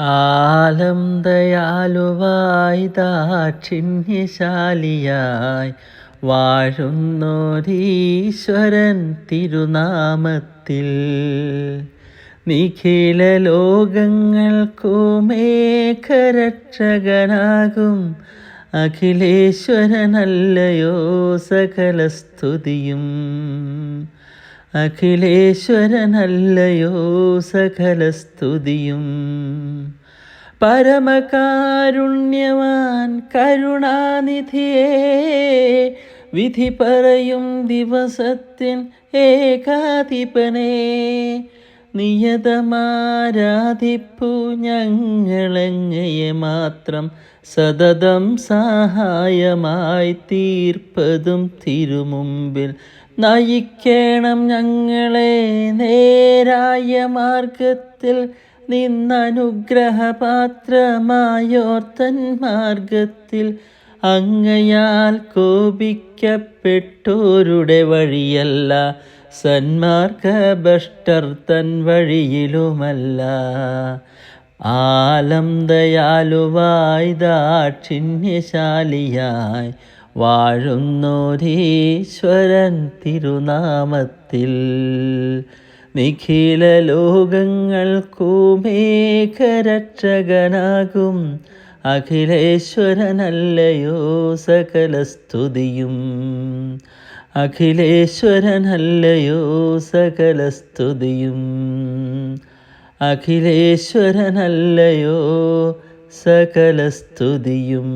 ആലം ദയാലുവായി ദാക്ഷിണ്യശാലിയായി വാഴുന്നോരീശ്വരൻ തിരുനാമത്തിൽ. നിഖില ലോകങ്ങൾക്കുമേഘരക്ഷകനാകും അഖിലേശ്വരനല്ലയോ സകല സ്തുതിയും അഖിലേശ്വരനല്ലയോ സകല സ്തുതിയും പരമകാരുണ്യവാൻ കരുണാനിധിയേ വിധി പറയും ദിവസത്തിൻ ഏകാധിപനേ. നിയതമാരാധിപ്പു ഞങ്ങളെങ്ങയെ മാത്രം സതതം സഹായമായി തീർപ്പതും തിരുമുമ്പിൽ നയിക്കണം ഞങ്ങളെ നേരായ മാർഗത്തിൽ നിന്നനുഗ്രഹപാത്രമായോർത്തൻ മാർഗത്തിൽ അങ്ങയാൽ കോപിക്കപ്പെട്ടോരുടെ വഴിയല്ല സന്മാർഗഭഷ്ടർ തൻ വഴിയിലുമല്ല. ആലം ദയാലുവായി ദാക്ഷിണ്യശാലിയായി വാഴുന്നോരീശ്വരൻ തിരുനാമത്തിൽ. നിഖില ലോകങ്ങൾക്കുമേഘരക്ഷകനാകും അഖിലേശ്വരനല്ലയോ സകല സ്തുതിയും അഖിലേശ്വരനല്ലയോ സകല സ്തുതിയും അഖിലേശ്വരനല്ലയോ സകല സ്തുതിയും